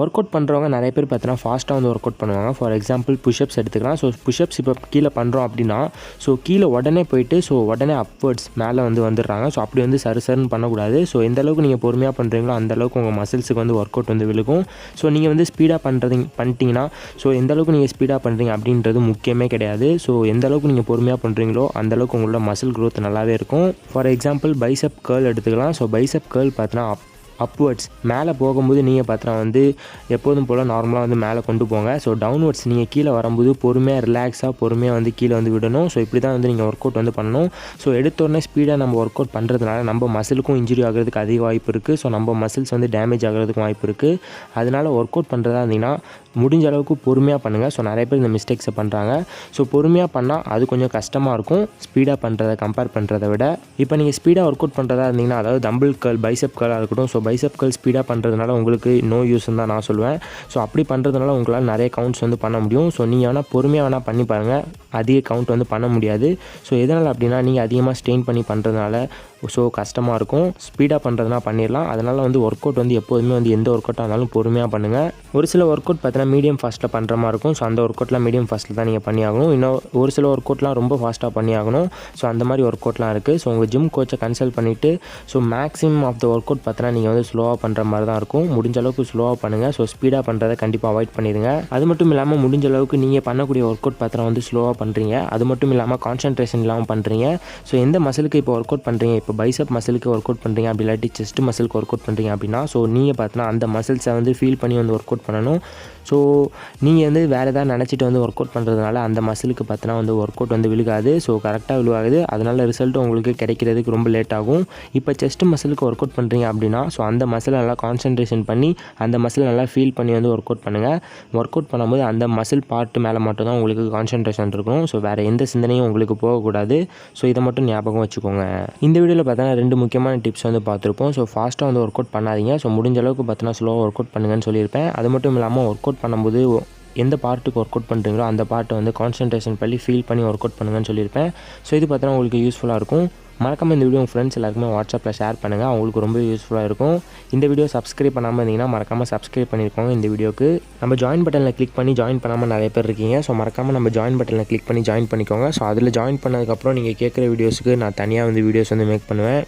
Work out பண்ணுறவங்க நிறைய பேர் பார்த்தீங்கன்னா ஃபாஸ்ட்டாக வந்து ஒர்க் அவுட் பண்ணுவாங்க. ஃபார் எக்ஸாம்பிள் புஷ்அப்ஸ் எடுத்துக்கலாம். ஸோ புஷ்அப்ஸ் இப்போ கீழே பண்ணுறோம் அப்படின்னா ஸோ கீழே உடனே போயிட்டு ஸோ உடனே அப்வர்ட்ஸ் மேலே வந்து வந்துடுறாங்க. ஸோ அப்படி வந்து சரு சருன்னு பண்ணக்கூடாது. ஸோ எந்த அளவுக்கு நீங்கள் பொறுமையாக பண்ணுறீங்களோ அந்த அளவுக்கு உங்கள் மசில்ஸுக்கு வந்து ஒர்க் அவுட் வந்து விழுகும். ஸோ நீங்கள் வந்து ஸ்பீடாக பண்ணுறது பண்ணிட்டீங்கன்னா ஸோ எந்த அளவுக்கு நீங்கள் ஸ்பீடாக பண்ணுறீங்க அப்படின்றது முக்கியமே கிடையாது. ஸோ எந்த அளவுக்கு நீங்கள் பொறுமையாக பண்ணுறீங்களோ அந்த அளவுக்கு உங்களோட மசில் க்ரோத் நல்லாவே இருக்கும். ஃபார் எக்ஸாம்பிள் பைசப் கேர்ள் எடுத்துக்கலாம். ஸோ பைசப் கேர்ள் பார்த்தீங்கன்னா அப்வர்ட்ஸ் மேலே போகும்போது நீங்கள் பார்த்தா வந்து எப்போதும் போல் நார்மலாக வந்து மேலே கொண்டு போங்க. ஸோ டவுன்வர்ட்ஸ் நீங்கள் கீழே வரும்போது பொறுமையாக ரிலாக்ஸாக பொறுமையாக வந்து கீழே வந்து விடணும். ஸோ இப்படி தான் வந்து நீங்கள் ஒர்க் அவுட் வந்து பண்ணணும். ஸோ எடுத்தோடனே ஸ்பீடாக நம்ம ஒர்க் அவுட் பண்ணுறதுனால நம்ம மசிலுக்கும் இன்ஜுரி ஆகிறதுக்கு அதிக வாய்ப்பு இருக்குது ஸோ நம்ம மசில்ஸ் வந்து டேமேஜ் ஆகிறதுக்கும் வாய்ப்பு இருக்குது அதனால் ஒர்க் அவுட் பண்ணுறதா இருந்தீங்கன்னா முடிஞ்ச அளவுக்கு பொறுமையாக பண்ணுங்கள் ஸோ நிறைய பேர் இந்த மிஸ்டேக்ஸை பண்ணுறாங்க ஸோ பொறுமையாக பண்ணால் அது கொஞ்சம் கஷ்டமாக இருக்கும். ஸ்பீடாக பண்ணுறதை கம்பேர் பண்ணுறதை விட. இப்போ நீங்கள் ஸ்பீடாக ஒர்க் அவுட் பண்ணுறதா இருந்தீங்கன்னா அதாவது டம்பிள் கேர்ள் பைசப் கேர்ளாக இருக்கட்டும். ஸோ பைசப் கேர்ள் ஸ்பீடாக பண்ணுறதுனால உங்களுக்கு நோ யூஸ்ன்னு தான் நான் சொல்லுவேன். ஸோ அப்படி பண்ணுறதுனால உங்களால் நிறைய கவுண்ட்ஸ் வந்து பண்ண முடியும். ஸோ நீங்கள் வேணால் பொறுமையாக வேணால் பண்ணி பாருங்கள் அதிக கவுண்ட் வந்து பண்ண முடியாது. ஸோ எதனால் அப்படின்னா நீங்கள் அதிகமாக ஸ்ட்ரெயின் பண்ணி பண்ணுறதுனால ஸோ கஷ்டமாக இருக்கும். ஸ்பீடாக பண்ணுறதுனா பண்ணிடலாம் அதனால் வந்து ஒர்க் அவுட் வந்து எப்போதுமே வந்து எந்த ஒர்க் அவுட்டாக இருந்தாலும் பொறுமையாக பண்ணுங்கள் ஒரு சில ஒர்க் அவுட் பார்த்தீங்கன்னா மீடியம் ஃபாஸ்ட்டில் பண்ணுற மாதிரி இருக்கும். ஸோ அந்த ஒர்க் அவுட்லாம் மீடியம் ஃபாஸ்ட்டில் தான் நீங்கள் பண்ணி ஆகணும் இன்னும் ஒரு சில ஒர்க் அவுட்லாம் ரொம்ப ஃபாஸ்ட்டாக பண்ணி ஆகணும் ஸோ அந்த மாதிரி ஒர்க் அவுட்லாம் இருக்குது ஸோ உங்கள் ஜிம் கோச்சை கன்சல்ட் பண்ணிவிட்டு so maximum of the work out பார்த்தீங்கன்னா நீங்கள் வந்து ஸ்லோவாக பண்ணுற மாதிரி தான் இருக்கும். முடிஞ்ச அளவுக்கு ஸ்லோவாக பண்ணுங்கள் ஸோ ஸ்பீடாக பண்ணுறதை கண்டிப்பாக அவாய்ட் பண்ணிடுங்க. அது மட்டும் இல்லாமல் முடிஞ்ச அளவுக்கு நீங்கள் பண்ணக்கூடிய ஒர்க் அவுட் பார்த்தீங்கன்னா வந்து ஸ்லோவாக பண்ணுறீங்க அது மட்டும் இல்லாமல் கான்சன்ட்ரேஷன் இல்லாமல் பண்ணுறீங்க ஸோ எந்த மசிலுக்கு இப்போ ஒர்க் அவுட் பண்ணுறீங்க இப்போ இப்போ பைசப் மசிலுக்கு ஒர்க் அவுட் பண்ணுறீங்க அப்படி இல்லாட்டி செஸ்ட் மசிலுக்கு ஒர்க் அவுட் பண்ணுறீங்க அப்படின்னா ஸோ நீங்கள் பார்த்தினா அந்த மசில்ஸை வந்து ஃபீல் பண்ணி வந்து ஒர்க் அவுட் பண்ணணும். ஸோ நீங்கள் வந்து வேறு ஏதாவது நினச்சிட்டு வந்து ஒர்க் அவுட் பண்ணுறதுனால அந்த மசிலுக்கு பார்த்தினா வந்து ஒர்க் அவுட் வந்து விழுகாது. ஸோ கரெக்டாக விழுவாகுது அதனால் ரிசல்ட் உங்களுக்கு கிடைக்கிறதுக்கு ரொம்ப லேட் ஆகும். இப்போ செஸ்ட் மசிலுக்கு ஒர்க் அவுட் பண்ணுறீங்க அப்படின்னா ஸோ அந்த மசில் நல்லா கான்சன்ட்ரேஷன் பண்ணி அந்த மசில் நல்லா ஃபீல் பண்ணி வந்து ஒர்க் அவுட் பண்ணுங்கள் ஒர்க் அவுட் பண்ணும்போது அந்த மசில் பார்ட்டு மேலே மட்டும் தான் உங்களுக்கு கான்சன்ட்ரேஷன் இருக்கும். ஸோ வேறு எந்த சிந்தனையும் உங்களுக்கு போகக்கூடாது. ஸோ இதை மட்டும் ஞாபகம் வச்சுக்கோங்க. இந்த வீடியோவில் பார்த்தீங்கன்னா ரெண்டு முக்கியமான டிப்ஸ் வந்து பார்த்துருப்போம். ஸோ ஃபாஸ்ட்டாக வந்து ஒர்க் அவுட் பண்ணாதீங்க. ஸோ முடிஞ்ச அளவுக்கு பார்த்தீங்கன்னா ஸ்லோவாக ஒர்க் அவுட் பண்ணுங்கன்னு சொல்லியிருப்பேன். அது மட்டும் இல்லாமல் ஒர்க் அவுட் பண்ணும்போது எந்த பார்ட்டுக்கு ஒர்க் அவுட் பண்ணுறீங்களோ அந்த பார்ட்டை வந்து கான்சன்ட்ரேஷன் பண்ணி ஃபீல் பண்ணி ஒர்க் அவுட் பண்ணுங்கன்னு சொல்லியிருப்பேன். ஸோ இது பார்த்தா உங்களுக்கு யூஸ்ஃபுல்லாக இருக்கும். மறக்காமல் இந்த வீடியோ உங்கள் ஃப்ரெண்ட்ஸ் எல்லாருக்குமே வாட்ஸ்அப்பில் ஷேர் பண்ணுங்கள் அவங்களுக்கு ரொம்ப யூஸ்ஃபுல்லாக இருக்கும். இந்த வீடியோ சப்ஸ்கிரைப் பண்ணாமல் இருந்தீங்கன்னா மறக்காமல் சப்ஸ்கிரைப் பண்ணியிருக்கோங்க இந்த வீடியோக்கு நம்ம ஜாயின் பட்டனில் கிளிக் பண்ணி ஜாயின் பண்ணாமல் நிறைய பேர் இருக்கீங்க. ஸோ மறக்காமல் நம்ம ஜாயின் பட்டனில் கிளிக் பண்ணி ஜாயின் பண்ணிக்கோங்க. ஸோ அதில் ஜாயின் பண்ணதுக்கப்புறம் நீங்கள் கேட்குற வீடியோஸுக்கு நான் தனியாக வந்து வீடியோஸ் வந்து மேக் பண்ணுவேன்.